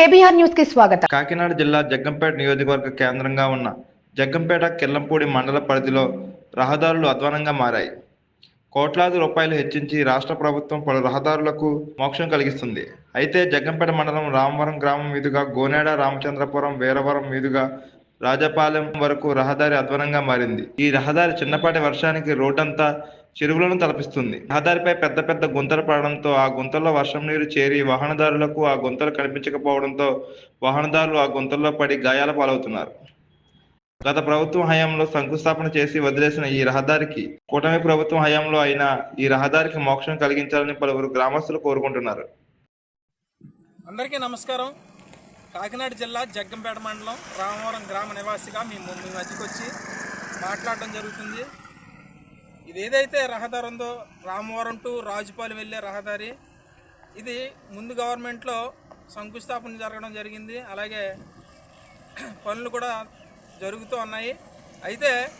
KBR న్యూస్కి స్వాగతం. కాకినాడ జిల్లా జగ్గంపేట నియోజకవర్గ కేంద్రంగా ఉన్న జగ్గంపేట కిల్లంపూడి మండల పరిధిలో రహదారులు అధ్వానంగా మారాయి. కోట్లాది రూపాయలు హెచ్చించి రాష్ట్ర ప్రభుత్వం పలు రహదారులకు మోక్షం కలిగిస్తుంది. అయితే జగ్గంపేట మండలం రామవరం గ్రామం మీదుగా గోనేడ రామచంద్రపురం వీరవరం మీదుగా రాజపాలెం వరకు రహదారి అధ్వానంగా మారింది. ఈ రహదారి చిన్నపాటి వర్షానికి రోడ్డంతా చెరువులను తలపిస్తుంది. రహదారిపై పెద్ద పెద్ద గుంతలు పడడంతో ఆ గుంతల్లో వర్షం నీరు చేరి వాహనదారులకు ఆ గుంతలు కనిపించకపోవడంతో వాహనదారులు ఆ గుంతల్లో పడి గాయాల పాలవుతున్నారు. గత ప్రభుత్వం హయాంలో శంకుస్థాపన చేసి వదిలేసిన ఈ రహదారికి కూటమి ప్రభుత్వం హయాంలో అయినా ఈ రహదారికి మోక్షం కలిగించాలని పలువురు గ్రామస్తులు కోరుకుంటున్నారు. అందరికీ నమస్కారం. కాకినాడ జిల్లా జగ్గంపేట మండలం రామవరం గ్రామ నివాసిగా మీ మీ మధ్యకి వచ్చి మాట్లాడడం జరుగుతుంది. ఇది ఏదైతే రహదారి ఉందో రామవరం టు రాజుపాలెం వెళ్ళే రహదారి ఇది ముందు గవర్నమెంట్లో శంకుస్థాపన జరగడం జరిగింది. అలాగే పనులు కూడా జరుగుతూ ఉన్నాయి. అయితే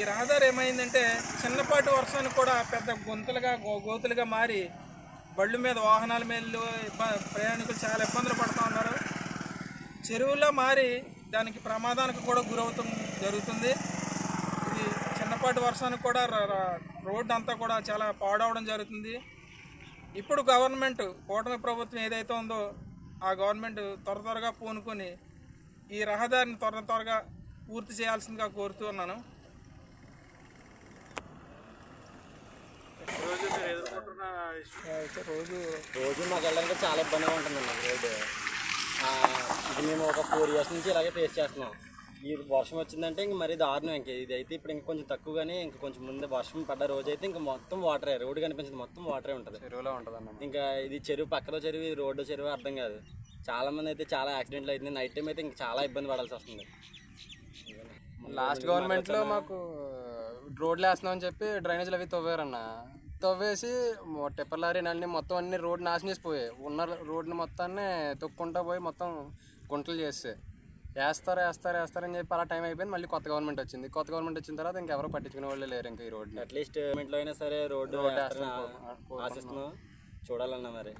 ఈ రహదారి ఏమైందంటే చిన్నపాటి వర్షానికి కూడా పెద్ద గొంతులుగా గో- గోతులుగా మారి బళ్ళు మీద వాహనాల మీద ఇబ్బ- ప్రయాణికులు చాలా ఇబ్బందులు పడుతూ ఉన్నారు. చెరువులో మారి దానికి ప్రమాదానికి కూడా గురవుతూ జరుగుతుంది. చిన్నపాటి వర్షానికి కూడా రోడ్డు అంతా కూడా చాలా పాడవడం జరుగుతుంది. ఇప్పుడు గవర్నమెంట్ కూటమి ప్రభుత్వం ఏదైతే ఉందో ఆ గవర్నమెంట్ త్వర త్వరగా పూనుకొని ఈ రహదారిని త్వర త్వరగా పూర్తి చేయాల్సిందిగా కోరుతూ ఉన్నాను. రోజు రోజు మాకు వెళ్ళడానికి చాలా ఇబ్బందిగా ఉంటుందండి. రోడ్డు ఆ, ఇది మేము ఒక ఫోర్ ఇయర్స్ నుంచి ఇలాగే ఫేస్ చేస్తున్నాం. ఈ వర్షం వచ్చిందంటే ఇంక మరీ దారుణం ఇంక. ఇది అయితే ఇప్పుడు ఇంక కొంచెం తక్కువగానే ఇంక కొంచెం ముందు వర్షం పడ్డ రోజు అయితే ఇంకా మొత్తం వాటరే రోడ్డు కనిపించింది మొత్తం వాటరే ఉంటుంది. చెరువులో ఉంటుంది అన్న ఇంకా ఇది చెరువు పక్కన చెరువు ఇది రోడ్డు చెరువు అర్థం కాదు. చాలా మంది అయితే చాలా యాక్సిడెంట్లు అవుతుంది నైట్ టైం అయితే ఇంకా చాలా ఇబ్బంది పడాల్సి వస్తుంది. లాస్ట్ గవర్నమెంట్లో మాకు రోడ్లు వేస్తున్నామని చెప్పి డ్రైనేజీలు అవి తవ్వారన్న. తవ్వేసి టిప్పర్ లారీ అన్ని మొత్తం అన్ని రోడ్ నాశనం చేసిపోయాయి. ఉన్న రోడ్ని మొత్తాన్ని తొక్కుంటా పోయి మొత్తం గుంటలు చేస్తే. వేస్తారు వేస్తారు వేస్తారని చెప్పి అలా టైం అయిపోయింది. మళ్ళీ కొత్త గవర్నమెంట్ వచ్చింది. కొత్త గవర్నమెంట్ వచ్చిన తర్వాత ఇంకెవరు పట్టించుకునే వాళ్ళే లేరు ఇంకా ఈ రోడ్ని అట్లీస్ట్ ఇంట్లో అయినా సరే రోడ్డు రోడ్డు ఆశిస్తున్నాం చూడాలన్నా మరి.